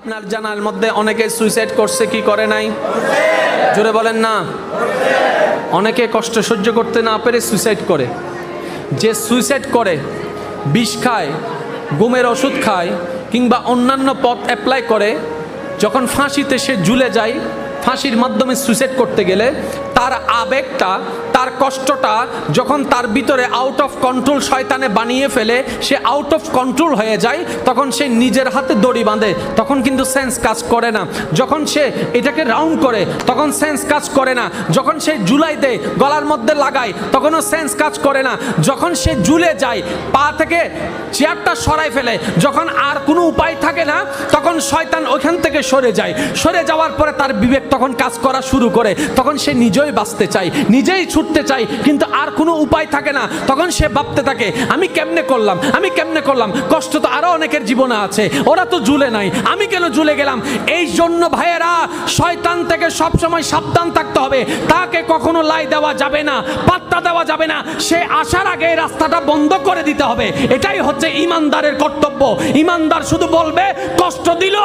আপনার জানার মধ্যে অনেকে সুইসাইড করছে, কি করে নাই? জোরে বলেন না। অনেকে কষ্ট সহ্য করতে না পেরে সুইসাইড করে। যে সুইসাইড করে, বিষ খায় গুমের ওষুধ খায়, কিংবা অন্যান্য পথ অ্যাপ্লাই করে, যখন ফাঁসিতে সে ঝুলে যায়, ফাঁসির মাধ্যমে সুইসাইড করতে গেলে তার আবেগটা, তার কষ্টটা যখন তার ভিতরে আউট অফ কন্ট্রোল শয়তানে বানিয়ে ফেলে, সে আউট অফ কন্ট্রোল হয়ে যায়, তখন সে নিজের হাতে দড়ি বাঁধে, তখন কিন্তু সেন্স কাজ করে না। যখন সে এটাকে রাউন্ড করে, তখন সেন্স কাজ করে না। যখন সে জুলাই দেয়, গলার মধ্যে লাগায়, তখনও সেন্স কাজ করে না। যখন সে জুলে যায়, পা থেকে চেয়ারটা সরাই ফেলে, যখন আর কোনো উপায় থাকে না, তখন শয়তান ওখান থেকে সরে যায়। সরে যাওয়ার পরে তার বিবেক তখন কাজ করা শুরু করে। তখন সে নিজেই বাঁচতে চায় নিজেই ছুটতে চায় কিন্তু আর কোনো উপায় থাকে না। তখন সে ভাবতে থাকে, আমি কেমনে করলাম, আমি কেমনে করলাম? কষ্ট তো আরও অনেকের জীবনে আছে, ওরা তো জুলে নাই, আমি কেন জুলে গেলাম? এই জন্য ভাইয়েরা, শয়তান থেকে সবসময় সাবধান থাকতে হবে। তাকে কখনো লাই দেওয়া যাবে না, পাত্তা দেওয়া যাবে না। সে আসার আগে রাস্তাটা বন্ধ করে দিতে হবে। এটাই হচ্ছে ইমানদারের কর্তব্য। ইমানদার শুধু বলবে, কষ্ট দিল